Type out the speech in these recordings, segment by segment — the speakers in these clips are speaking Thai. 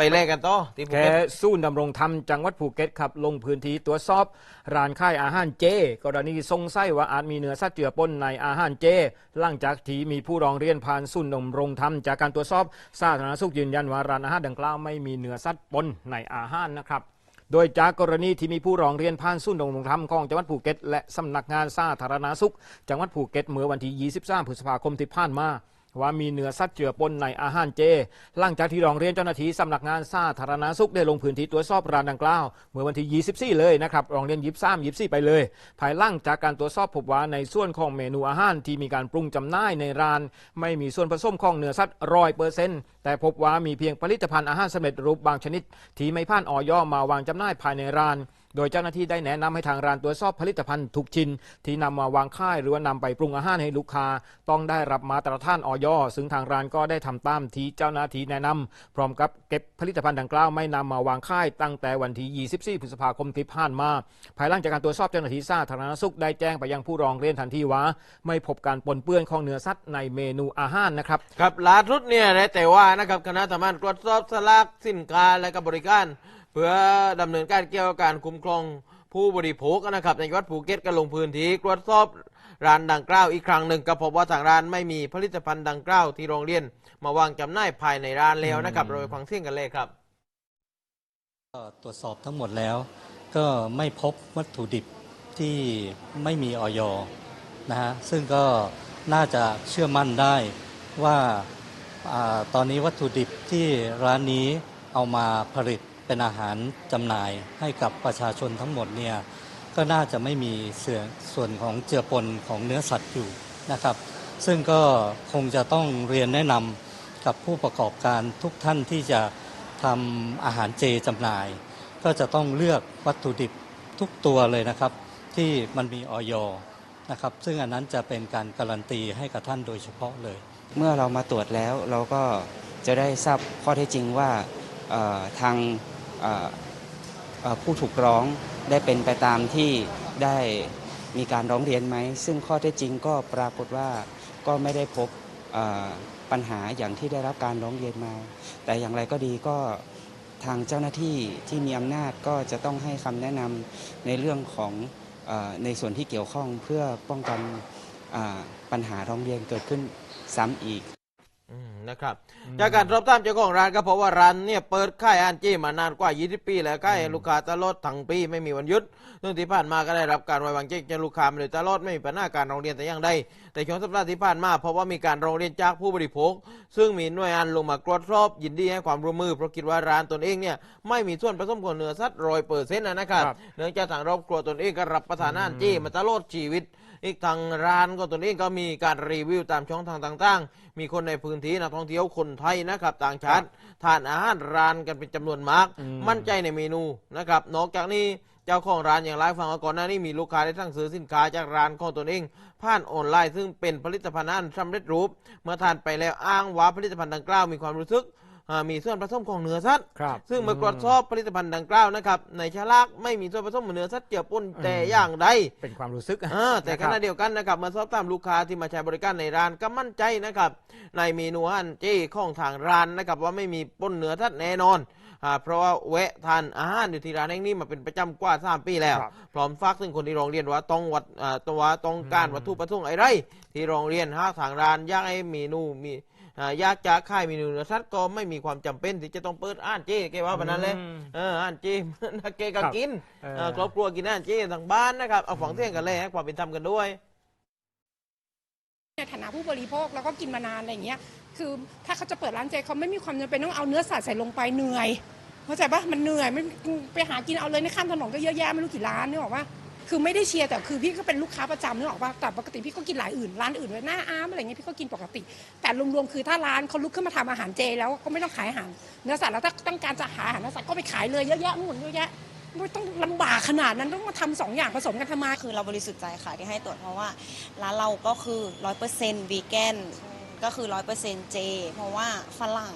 ไปแลกกันต่อที่ภูแค่เก็ต สู้ดำรงธรรมจังหวัดภูเก็ตครับ ลงพื้นที่ตรวจสอบร้านขายอาหารเจ กรณีสงสัยว่าอาจมีเนื้อสัตว์เจือปนในอาหารเจ หลังจากที่มีผู้ร้องเรียนผ่านศูนย์ดำรงธรรมจากการตรวจสอบสาธารณสุขยืนยันว่าร้านอาหารดังกล่าวไม่มีเนื้อสัตว์ปนในอาหารนะครับ โดยจากกรณีที่มีผู้ร้องเรียนผ่านศูนย์ดำรงธรรมของจังหวัดภูเก็ตและสำนักงานสาธารณสุข จังหวัดภูเก็ตเมื่อวันที่ 23 พฤษภาคมที่ผ่านมา ว่ามีเนื้อสัตว์เจือปนในอาหารเจ หลังจากที่ร้องเรียนเจ้าหน้าที่สำนักงานสาธารณสุขได้ลงพื้นที่ตรวจสอบร้านดังกล่าว เมื่อวันที่ 24 เลยนะครับรองเรียน23 24ไปเลย ภายหลังจากการตรวจสอบพบว่าในส่วนของเมนูอาหารที่มีการปรุงจำหน่ายในร้าน ไม่มีส่วนผสมของเนื้อสัตว์ร้อยเปอร์เซ็นต์แต่พบว่ามีเพียงผลิตภัณฑ์อาหารสำเร็จรูปบางชนิด ที่ไม่ผ่านออยมาวางจำหน่ายภายในร้าน โดยเจ้าหน้าที่ได้แนะนำให้ทางร้านตรวจสอบผลิตภัณฑ์ทุกชิ้นที่นำมาวางค่ายหรือว่านำไปปรุงอาหารให้ลูกค้า ต้องได้รับมาตรฐานออยซึ่งทางร้านก็ได้ทำตามที่เจ้าหน้าที่แนะนำพร้อมกับเก็บผลิตภัณฑ์ดังกล่าวไม่นำมาวางค่ายตั้งแต่วันที่24พฤษภาคมที่ผ่านมา ภายหลังจากการตรวจสอบเจ้าหน้าที่สาธารณสุขได้แจ้งไปยังผู้ร้องเรียนทันทีว่า ไม่พบการปนเปื้อนของเนื้อสัตว์ในเมนูอาหารนะครับครับล่าสุดเนี่ยแต่ว่านะครับคณะทำงานตรวจสอบสลากสินค้าและก็บริการ เพื่อดำเนินการเกี่ยวกับการคุ้มครองผู้บริโภคนะครับในจังหวัดภูเก็ตก็ลงพื้นที่ตรวจสอบร้านดังกล่าวอีกครั้งหนึ่งก็พบว่าทางร้านไม่มีผลิตภัณฑ์ดังกล่าวที่โรงเรียน มาวางจำหน่ายภายในร้านแล้วนะครับเราไปฟังเสียงกันเลยครับ ก็ตรวจสอบทั้งหมดแล้วก็ไม่พบวัตถุดิบที่ไม่มีออยนะฮะซึ่งก็น่าจะเชื่อมั่นได้ว่าอาตอนนี้วัตถุดิบที่ร้านนี้เอามาผลิต เป็นอาหารจำหน่ายให้กับประชาชนทั้งหมดเนี่ยก็น่าจะไม่มีเสื่อส่วนของเจือปนของเนื้อสัตว์อยู่นะครับ ซึ่งก็คงจะต้องเรียนแนะนำกับผู้ประกอบการทุกท่านที่จะทำอาหารเจจำหน่าย ก็จะต้องเลือกวัตถุดิบทุกตัวเลยนะครับ ที่มันมีออยนะครับ ซึ่งอันนั้นจะเป็นการการันตีให้กับท่านโดยเฉพาะเลย เมื่อเรามาตรวจแล้วเราก็จะได้ทราบข้อเท็จจริงว่าทาง ผู้ถูกร้องได้เป็นไปตามที่ได้มีการร้องเรียนไหม ซึ่งข้อเท็จจริงก็ปรากฏว่าก็ไม่ได้พบปัญหาอย่างที่ได้รับการร้องเรียนมา แต่อย่างไรก็ดีก็ทางเจ้าหน้าที่ที่มีอำนาจก็จะต้องให้คำแนะนำในเรื่องของอในส่วนที่เกี่ยวข้องเพื่อป้องกันปัญหาร้องเรียนเกิดขึ้นซ้ำอีก นะครับ จากการสอบถามเจ้าของร้านก็เพราะว่าร้านเนี่ยเปิดขายอาหารเจมานานกว่า 20 ปี แล้วขายให้ลูกค้าตลอดทั้งปีไม่มีวันหยุดซึ่งที่ผ่านมาก็ได้รับการไว้วางใจจากลูกค้ามาโดยตลอดไม่มีปัญหาการร้องเรียนแต่อย่างใดแต่ช่วงสัปดาห์ที่ผ่านมาเพราะว่ามีการร้องเรียนจากผู้บริโภค ซึ่งมีหน่วยงานลงมาตรวจสอบยินดีให้ความร่วมมือเพราะคิดว่าร้านตนเองเนี่ยไม่มีส่วนผสมของเนื้อสัตว์ร้อยเปอร์เซ็นต์นะครับครับเนื่องจากทางครอบครัวตนเองก็รับประทานอาหารเจมาตลอดชีวิตอีกทางร้านก็ตนเองก็มีการรีวิวตามช่องทางต่าง ๆ มีคนในพื้นที่นักท่องเที่ยวคนไทยนะครับ ต่างชาติทานอาหารร้านกันเป็นจำนวนมากอืมมั่นใจในเมนูนะครับนอกจากนี้เจ้าของร้านอย่างไรฟังว่าก่อนหน้านี้มีลูกค้าได้สั่งซื้อสินค้าจากร้านของตนเอง ผ่านออนไลน์ซึ่งเป็นผลิตภัณฑ์อาหารสำเร็จรูป เมื่อทานไปแล้วอ้างว่าผลิตภัณฑ์ดังกล่าวมีความรู้สึก อ่ามีส่วนผสมของเนื้อสัตว์ ครับซึ่งเมื่อตรวจสอบผลิตภัณฑ์ดังกล่าวนะครับในฉลากไม่มีส่วนผสมของเนื้อสัตว์เจือปนแต่อย่างใด เป็นความรู้สึกอ่าแต่ขนะคณะรับเดียวกันนะครับเมื่อสอบถามลูกค้าที่มาใช้บริการในร้านก็มั่นใจนะครับในเมนูอาหารเจของทางร้านนะครับว่าไม่มีปนเนื้อทัดแน่นอนอ่าเพราะว่าแวะทานอาหารอยู่ที่ร้านแห่งนี้มาเป็นประจำกว่าสามปีแล้ว ครับ พร้อมฝากถึงคนที่ร้องเรียนว่าต้องวัดอ่าตัวต้องการอืมวัตถุประสงค์อะไรที่โรงเรียนหากทางร้านอยากให้เมนูมี อ่าอยากจะขายเมนูเนื้อสัตว์ก็ไม่มีความจำเป็นที่จะต้องเปิดอาหารเจแกว่าแบบนั้นเลยอืมเอออาหารเจนักเกก็ครับกินเออเออครอบครัวกินอาหารเจทางบ้านนะครับเอาของเที่ยงกันเลยให้ความเป็นธรรมกันด้วยในฐานะผู้บริโภคแล้วก็กินมานานอะไรอย่างเงี้ย คือถ้าเขาจะเปิดร้านเจเขาไม่มีความจำเป็นต้องเอาเนื้อสัตว์ใส่ลงไปเหนื่อย เข้าใจปะมันเหนื่อยไม่ไปหากินเอาเลยในข้ามถนนก็เยอะแยะไม่รู้กี่ร้านนึกออกปะ คือไม่ได้เชียร์แต่คือพี่ก็เป็นลูกค้าประจำนึกออกปะแต่ปกติพี่ก็กินหลายอื่นร้านอื่นเลยหน้าอาร์มอะไรเงี้ยพี่ก็กินปกติ แต่รวมๆคือถ้าร้านเขาลุกขึ้นมาทำอาหารเจ แล้วก็ไม่ต้องขายอาหารเนื้อสัตว์แล้วถ้าต้องการจะหาอาหารเนื้อสัตว์ก็ไปขายเลยเยอะแยะนู่นเยอะแยะไม่ต้องลำบากขนาดนั้นต้องมาทำสองอย่างผสมกันทำไมคือเราบริสุทธิ์ใจค่ะที่ให้ตรวจเพราะว่าร้านเราก็คือร้อยเปอร์เซ็นต์วีแกนก็คือร้อยเปอร์เซ็นต์เจ เพราะว่าฝรั่ง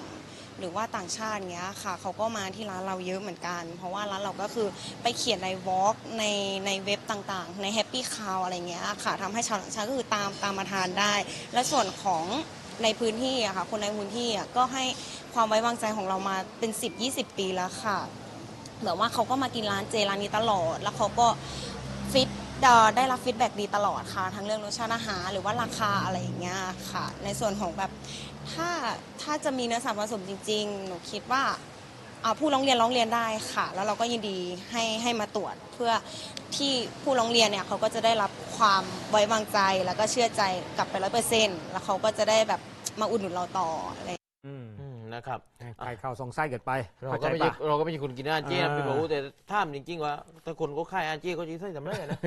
หรือว่าต่างชาติเงี้ยค่ะเขาก็มาที่ร้านเราเยอะเหมือนกัน เพราะว่าร้านเราก็คือไปเขียนในวอล์กในในเว็บต่างๆ ในแฮปปี้คาวอะไรเงี้ยค่ะทำให้ชาวต่างชาติก็คือตามตามมาทานได้ และส่วนของในพื้นที่อะค่ะ คนในพื้นที่อะก็ให้ความไว้วางใจของเรามาเป็น 10-20 ปีแล้วค่ะแบบว่าเขาก็มากินร้านเจร้านนี้ตลอด แล้วเขาก็ฟิตได้รับฟีดแบ็กดีตลอดค่ะ ทั้งเรื่องรสชาติอาหารหรือว่าราคาอะไรอย่างเงี้ยค่ะ ในส่วนของแบบ ถ้าถ้าจะมีเนื้อสัตว์ผสมจริง ๆ หนูคิดว่าอ่าผู้ร้องเรียนร้องเรียนได้ค่ะ แล้วเราก็ยินดีให้ให้มาตรวจเพื่อที่ผู้ร้องเรียนเนี่ยเขาก็จะได้รับความไว้วางใจแล้วก็เชื่อใจกลับไปร้อยเปอร์เซ็นต์แล้วเขาก็จะได้แบบมาอุดหนุนเราต่ออะไร อืมอืมนะครับไข่ข้าวสองไส้เกิดไปเราเข้าใจก็ไม่ใช่ปะ เราก็ไม่ใช่คนกินอาหารเจนะอ่าพี่บอกแต่ถ้ามจริงๆว่าถ้าคนก็ค่ายอาหารเจก็จะใส่ทำไรนะ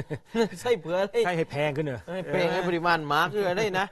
ใส่เผื่อได้ใช่ให้แพงขึ้นเนอะ ให้เพลงให้ปริมาณมากคืออะไรนะ